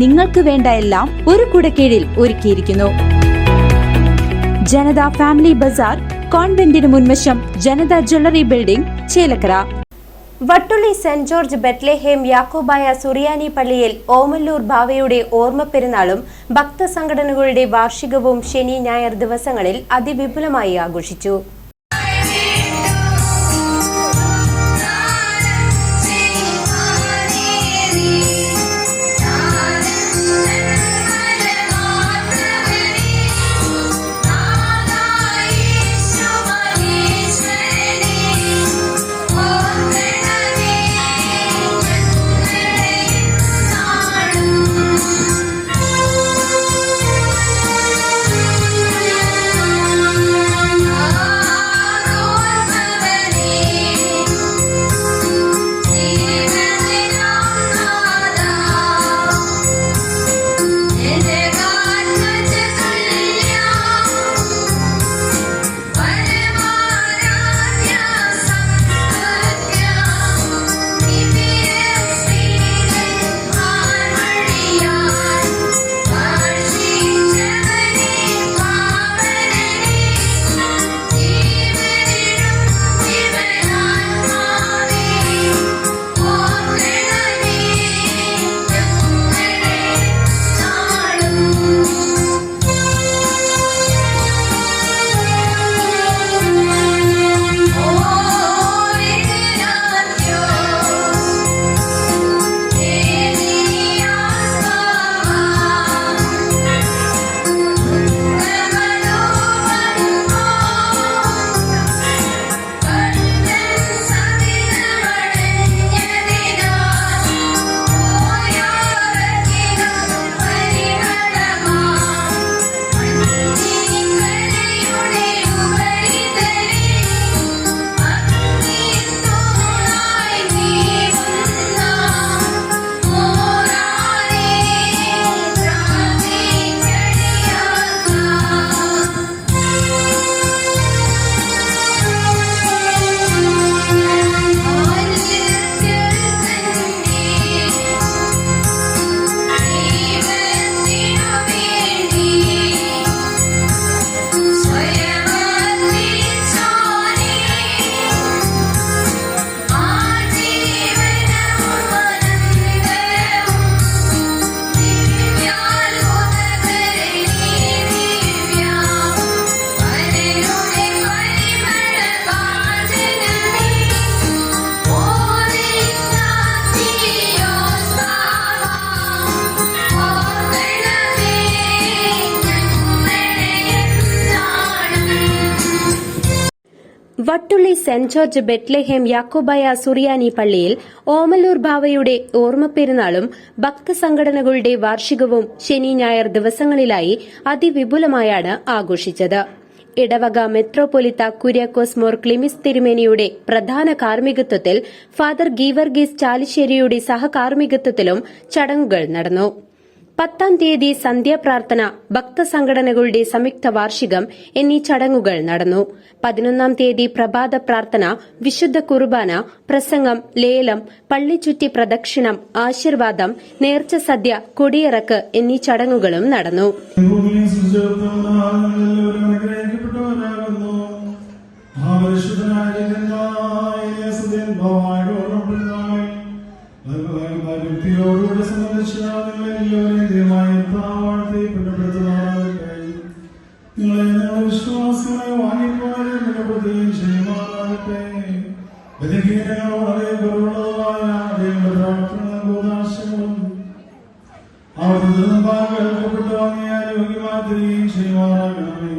നിങ്ങൾക്ക് വേണ്ട എല്ലാം ഒരു കുടക്കീഴിൽ ഒരുക്കിയിരിക്കുന്നു. ജനത ഫാമിലി ബസാർ കോൺവെന്റിന് മുൻവശം Janatha jewellery building Chelakkara. Vattulli saint George Bethlehem Yakobaya Suriyani പള്ളിയിൽ ഓമല്ലൂർ ഭാവയുടെ ഓർമ്മ പെരുന്നാളും ഭക്തസംഘടനകളുടെ വാർഷികവും ശനി ഞായർ ദിവസങ്ങളിൽ അതിവിപുലമായി ആഘോഷിച്ചു. Vattulli saint George Bethlehem Yakobaya Suriyani പള്ളിയിൽ ഓമലൂർ ബാവയുടെ ഓർമ്മപ്പെരുന്നാളും ഭക്തസംഘടനകളുടെ വാർഷികവും ശനി ഞായർ ദിവസങ്ങളിലായി അതിവിപുലമായാണ് ആഘോഷിച്ചത്. ഇടവക മെത്രോപൊലിത്ത കുര്യാക്കോസ് മോർ ക്ലിമിസ് തിരുമേനിയുടെ പ്രധാന കാർമ്മികത്വത്തിൽ ഫാദർ ഗീവർഗീസ് ചാലിശ്ശേരിയുടെ സഹകാർമ്മികത്വത്തിലും ചടങ്ങുകൾ നടന്നു. പത്താം തീയതി സന്ധ്യാപ്രാർത്ഥന ഭക്തസംഘടനകളുടെ സംയുക്ത വാർഷികം എന്നീ ചടങ്ങുകൾ നടന്നു. പതിനൊന്നാം തീയതി പ്രഭാത പ്രാർത്ഥന വിശുദ്ധ കുർബാന പ്രസംഗം ലേലം പള്ളിച്ചുറ്റി പ്രദക്ഷിണം ആശീർവാദം നേർച്ച സദ്യ കൊടിയിറക്ക് എന്നീ ചടങ്ങുകളും നടന്നു. ആ സൃഷ്ടിച്ചിടത്തോളം താഴ്ത്തി പുണ്യപ്പെടുത്തുന്നതാകട്ടെ. നിങ്ങളെ ഞങ്ങളുടെ വിശ്വാസങ്ങളെ വാങ്ങിപ്പോയാലും പുണ്യപ്പെടുത്തുകയും ചെയ്യുമാറാകട്ടെ. ബലഹീനങ്ങൾ വളരെ കുറവുള്ളതുമായ ദൈവങ്ങളുടെ പ്രാർത്ഥനകളും ബോധാശയങ്ങളും അവർ കേൾക്കപ്പെട്ടു വാങ്ങിയ യോഗ്യമായി തിരികെയും ചെയ്യുമാറാകണമേ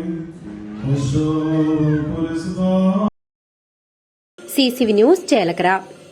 C C V news Chelakkara